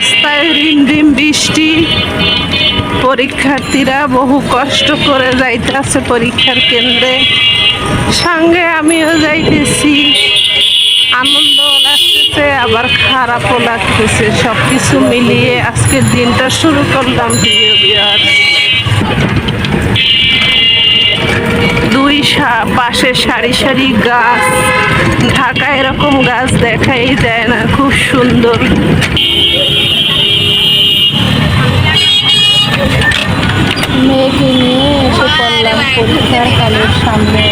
রাস্তায় রিমঝিম বৃষ্টি। পরীক্ষার্থীরা বহু কষ্ট করে যাইতেছে পরীক্ষার কেন্দ্রে। সঙ্গে আমিও যাইতেছি। আনন্দ লাগতেছে, আবার খারাপও লাগতেছে। সব কিছু মিলিয়ে আজকের দিনটা শুরু করলাম। প্রিয় দুই পাশে সারি সারি গাছ। ঢাকা এরকম গাছ দেখাই যায় না, খুব সুন্দর। মেয়েকে নিয়ে এসে পড়লাম পরীক্ষার কালের সামনে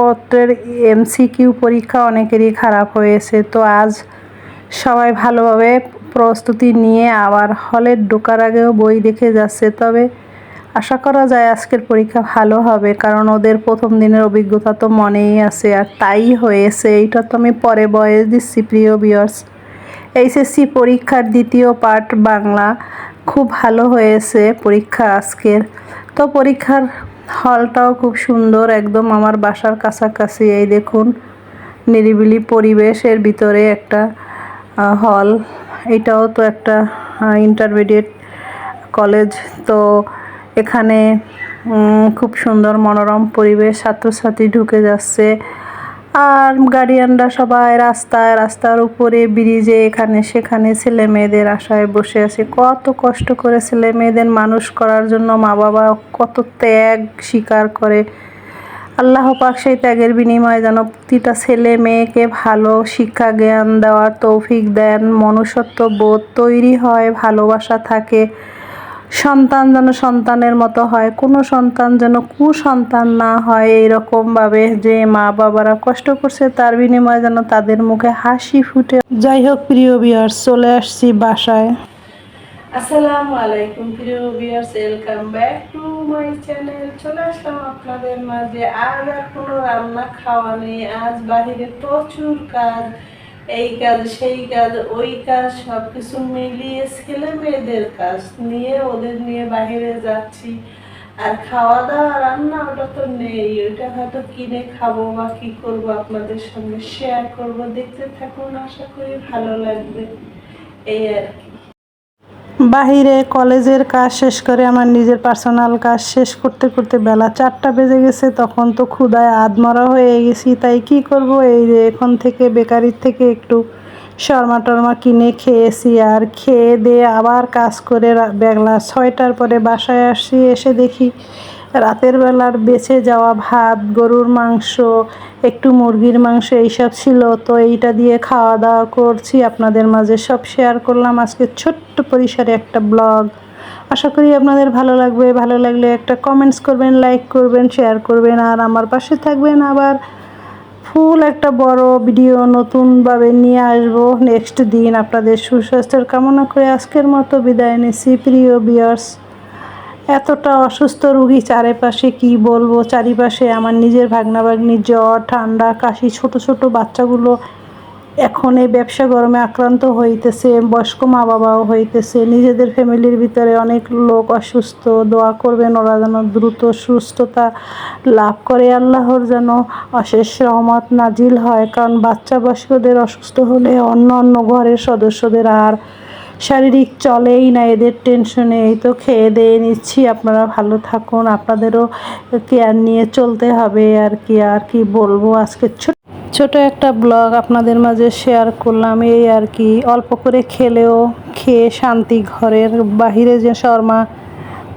প্রথম পত্রের এমসিকিউ পরীক্ষা অনেকেরই খারাপ হয়েছে। তো আজ সবাই ভালোভাবে প্রস্তুতি নিয়ে আবার হলে ঢোকার আগেও বই দেখে যাচ্ছে। তবে আশা করা যায় আজকের পরীক্ষা ভালো হবে, কারণ ওদের প্রথম দিনের অভিজ্ঞতা তো মনেই আছে, আর তাই হয়েছে। এইটা তো আমি পরে বয়স দিচ্ছি, প্রিয় বিয়ার্স এইচএসসি পরীক্ষার দ্বিতীয় পার্ট বাংলা, খুব ভালো হয়েছে পরীক্ষা আজকের। তো পরীক্ষার হলটাও খুব সুন্দর, একদম আমার বাসার কাছাকাছি। এই দেখুন, নিরিবিলি পরিবেশের ভিতরে একটা হল। এটাও তো একটা ইন্টারমিডিয়েট কলেজ তো এখানে খুব সুন্দর মনোরম পরিবেশ, ছাত্রছাত্রী ঢুকে যাচ্ছে। আর গার্ডিয়ানরা সবাই রাস্তায়, রাস্তার উপরে ব্রিজে এখানে, সেখানে ছেলে মেয়েদের আশায় বসে আছে। কত কষ্ট করে ছেলে মেয়েদের মানুষ করার জন্য মা বাবা কত ত্যাগ স্বীকার করে। আল্লাহ পাক সেই ত্যাগের বিনিময়ে যেন প্রতিটা ছেলে মেয়েকে ভালো শিক্ষা জ্ঞান দেওয়ার তৌফিক দেন মনুষ্যত্ব বোধ তৈরি হয়, ভালোবাসা থাকে। সন্তান যেন সন্তানের মতো হয়, কোনো সন্তান যেন কুসন্তান না হয় এইরকমভাবে যে মা বাবারা কষ্ট করছে তার বিনিময়ে যেন তাদের মুখে হাসি ফুটে। যাই হোক, প্রিয় বিয়ার চলে আসছি বাসায়। আসসালামু আলাইকুম, প্রিয় viewers welcome back to my channel চলে আসলাম আপনাদের মাঝে। আর কোনো রান্না খাওয়া নেই। আজ বাহিরে প্রচুর কাজ। এই কাজ, সেই কাজ, ওই কাজ সব কিছু মিলিয়ে ছেলে মেয়েদের কাজ নিয়ে ওদের নিয়ে বাহিরে যাচ্ছি। আর খাওয়া দাওয়া রান্না ওটা তো নেই, ওইটা হয়তো কিনে খাব বা কি করব আপনাদের সঙ্গে শেয়ার করব। দেখতে থাকুন, আশা করি ভালো লাগবে। এই আর কি। বাহিরে কলেজের কাজ শেষ করে আমার নিজের পার্সোনাল কাজ শেষ করতে করতে বেলা চারটা বেজে গেছে। তখন তো ক্ষুদায় আধমরা হয়ে গেছি। তাই কি করব? এই যে এখন থেকে বেকারির থেকে একটু শর্মা টর্মা কিনে খেয়েছি আর খেয়ে দিয়ে আবার কাজ করে বেলা ছয়টার পরে বাসায় আসছি এসে দেখি রাতের বেলার বেঁচে যাওয়া ভাত, গরুর মাংস একটু মুরগির মাংস এইসব ছিল, তো এইটা দিয়ে খাওয়া দাওয়া করছি। আপনাদের মাঝে সব শেয়ার করলাম। আজকে ছোট্ট পরিসরে একটা ব্লগ আশা করি আপনাদের ভালো লাগবে। ভালো লাগলে একটা কমেন্টস করবেন লাইক করবেন শেয়ার করবেন, আর আমার পাশে থাকবেন আবার ফুল একটা বড় ভিডিও নতুনভাবে নিয়ে আসব। নেক্সট দিন আপনাদের সুস্বাস্থ্যের কামনা করে আজকের মতো বিদায় নিচ্ছি। প্রিয় বিয়ার্স এতটা অসুস্থ রুগী চারিপাশে কি বলব? চারিপাশে আমার নিজের ভাগনা ভাগ্নির জ্বর, ঠান্ডা, কাশি, ছোট ছোট বাচ্চাগুলো এখন এই ব্যবসা গরমে আক্রান্ত হইতেছে, বয়স্ক মা বাবাও হইতেছে। নিজেদের ফ্যামিলির ভিতরে অনেক লোক অসুস্থ। দোয়া করবেন ওরা যেন দ্রুত সুস্থতা লাভ করে। আল্লাহর যেন অশেষ রহমত নাজিল হয়। কারণ বাচ্চা বয়স্কদের অসুস্থ হলে অন্য অন্য ঘরের সদস্যদের আর শারীরিক চলেই না, এদের টেনশনে এই তো খেয়ে দিয়ে নিচ্ছি। আপনারা ভালো থাকুন, আপনাদেরও কেয়ার নিয়ে চলতে হবে। আর কি আর কি বলব আজকে? ছোট ছোট একটা ব্লগ আপনাদের মাঝে শেয়ার করলাম। এই আর কি, অল্প করে খেলেও খেয়ে শান্তি ঘরের বাহিরে যে শর্মা,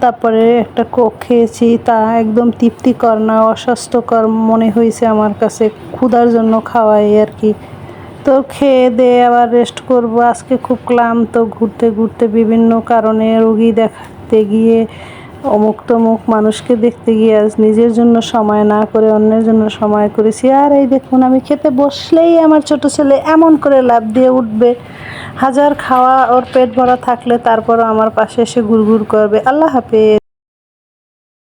তারপরে একটা কোক খেয়েছি, তা একদম তৃপ্তিকর না, অস্বাস্থ্যকর মনে হয়েছে আমার কাছে। ক্ষুধার জন্য খাওয়াই আর কি। তো খেয়ে দিয়ে আবার রেস্ট করব। আজকে খুব ক্লান্ত, ঘুরতে ঘুরতে বিভিন্ন কারণে রুগী দেখাতে গিয়ে অমুক তমুক মানুষকে দেখতে গিয়ে আজ নিজের জন্য সময় না করে অন্যের জন্য সময় করেছি। আর এই দেখুন, আমি খেতে বসলেই আমার ছোট ছেলে এমন করে লাভ দিয়ে উঠবে। হাজার খাওয়া ওর পেট ভরা থাকলে তারপরও আমার পাশে এসে ঘুরঘুর করবে। আল্লাহ হাফেজ।